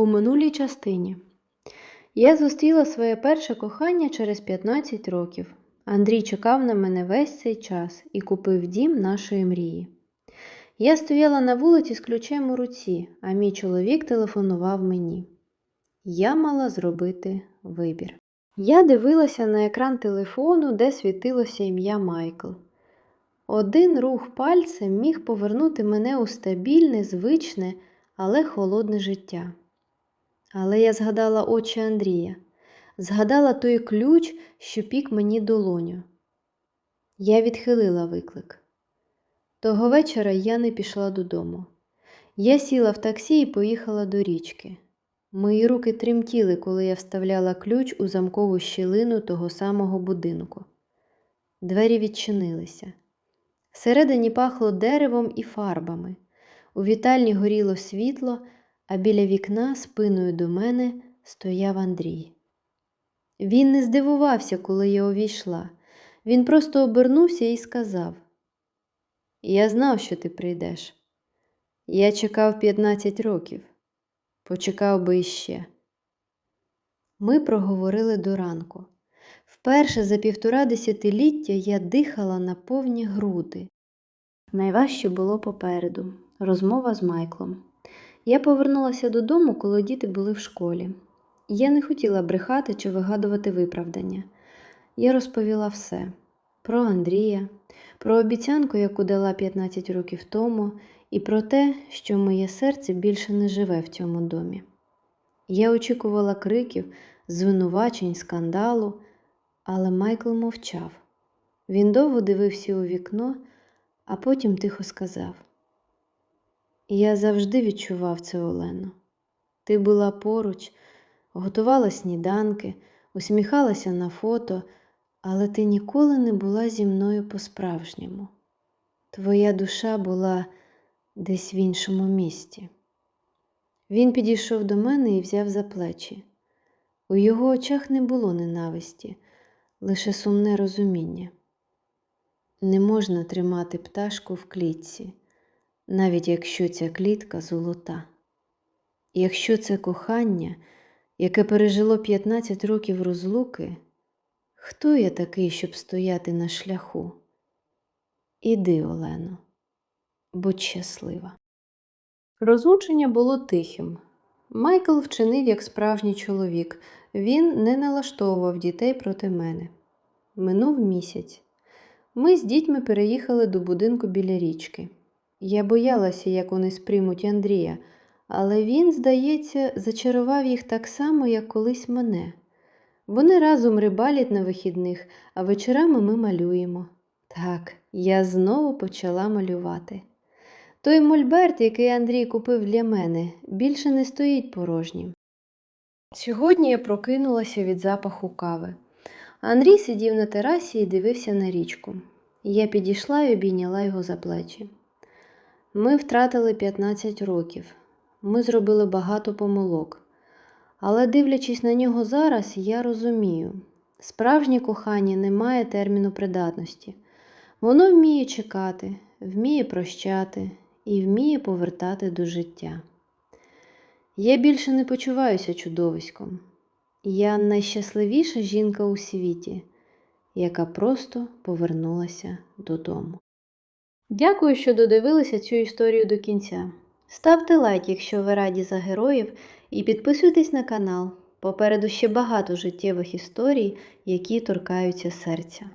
У минулій частині я зустріла своє перше кохання через 15 років. Андрій чекав на мене весь цей час і купив дім нашої мрії. Я стояла на вулиці з ключем у руці, а мій чоловік телефонував мені. Я мала зробити вибір. Я дивилася на екран телефону, де світилося ім'я Майкл. Один рух пальцем міг повернути мене у стабільне, звичне, але холодне життя. Але я згадала очі Андрія, згадала той ключ, що пік мені долоню. Я відхилила виклик. Того вечора я не пішла додому. Я сіла в таксі і поїхала до річки. Мої руки тремтіли, коли я вставляла ключ у замкову щілину того самого будинку. Двері відчинилися. Всередині пахло деревом і фарбами. У вітальні горіло світло, а біля вікна спиною до мене стояв Андрій. Він не здивувався, коли я увійшла. Він просто обернувся і сказав: Я знав, що ти прийдеш. Я чекав 15 років, почекав би іще. Ми проговорили до ранку. Вперше за півтора десятиліття я дихала на повні груди. Найважче було попереду розмова з Майклом. Я повернулася додому, коли діти були в школі. Я не хотіла брехати чи вигадувати виправдання. Я розповіла все про Андрія, про обіцянку, яку дала 15 років тому, і про те, що моє серце більше не живе в цьому домі. Я очікувала криків, звинувачень, скандалу, але Майкл мовчав. Він довго дивився у вікно, а потім тихо сказав: Я завжди відчував це, Олено. Ти була поруч, готувала сніданки, усміхалася на фото, але ти ніколи не була зі мною по-справжньому. Твоя душа була десь в іншому місті. Він підійшов до мене і взяв за плечі. У його очах не було ненависті, лише сумне розуміння. Не можна тримати пташку в клітці, навіть якщо ця клітка золота. Якщо це кохання, яке пережило 15 років розлуки, хто я такий, щоб стояти на шляху? Іди, Олено, будь щаслива. Розлучення було тихим. Майкл вчинив як справжній чоловік. Він не налаштовував дітей проти мене. Минув місяць. Ми з дітьми переїхали до будинку біля річки. Я боялася, як вони сприймуть Андрія, але він, здається, зачарував їх так само, як колись мене. Вони разом рибалять на вихідних, а вечорами ми малюємо. Так, я знову почала малювати. Той мольберт, який Андрій купив для мене, більше не стоїть порожнім. Сьогодні я прокинулася від запаху кави. Андрій сидів на терасі і дивився на річку. Я підійшла і обійняла його за плечі. Ми втратили 15 років. Ми зробили багато помилок. Але, дивлячись на нього зараз, я розумію, справжнє кохання не має терміну придатності. Воно вміє чекати, вміє прощати і вміє повертати до життя. Я більше не почуваюся чудовиськом. Я найщасливіша жінка у світі, яка просто повернулася додому. Дякую, що додивилися цю історію до кінця. Ставте лайк, якщо ви раді за героїв, і підписуйтесь на канал. Попереду ще багато життєвих історій, які торкаються серця.